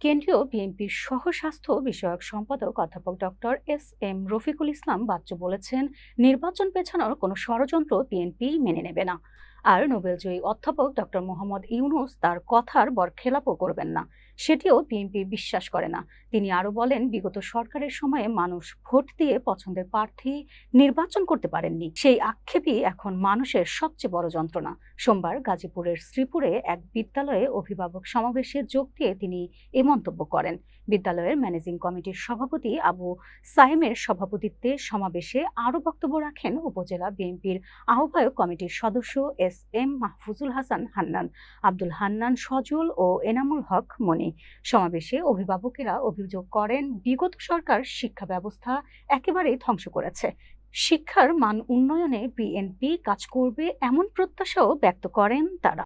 কেন্দ্রীয় বিএনপির সহ স্বাস্থ্য বিষয়ক সম্পাদক অধ্যাপক doctor S M Rafiqul Islam Bachchu বলেছেন, নির্বাচন পেছানোর কোনো ষড়যন্ত্র বিএনপি মেনে নেবে না। আর নোবেলজয়ী অধ্যাপক ডক্টর মোহাম্মদ ইউনুস তার কথার বরখেলাপও করবেন না। সেটিও বিএনপি বিশ্বাস করে না। তিনি আরও বলেন, বিগত সরকারের সময়ে মানুষ ভোট দিয়ে পছন্দের প্রার্থী নির্বাচন করতে পারেননি। সেই আক্ষেপই এখন মানুষের সবচেয়ে বড় যন্ত্রণা। সোমবার গাজীপুরের শ্রীপুরে এক বিদ্যালয়ে অভিভাবক সমাবেশে যোগ দিয়ে তিনি এ মন্তব্য করেন। বিদ্যালয়ের ম্যানেজিং কমিটির সভাপতি আবু সাইমের সভাপতিত্বে সমাবেশে আরও বক্তব্য রাখেন উপজেলা বিএনপির আহ্বায়ক কমিটির সদস্য এস এম মাহফুজুল হাসান হান্নান, আব্দুল হান্নান সজল ও এনামুল হক মনি। সমাবেশে অভিভাবকেরা অভিযোগ করেন, বিগত সরকার শিক্ষা ব্যবস্থা একেবারেই ধ্বংস করেছে। শিক্ষার মান উন্নয়নে বিএনপি কাজ করবে এমন প্রত্যাশাও ব্যক্ত করেন তারা।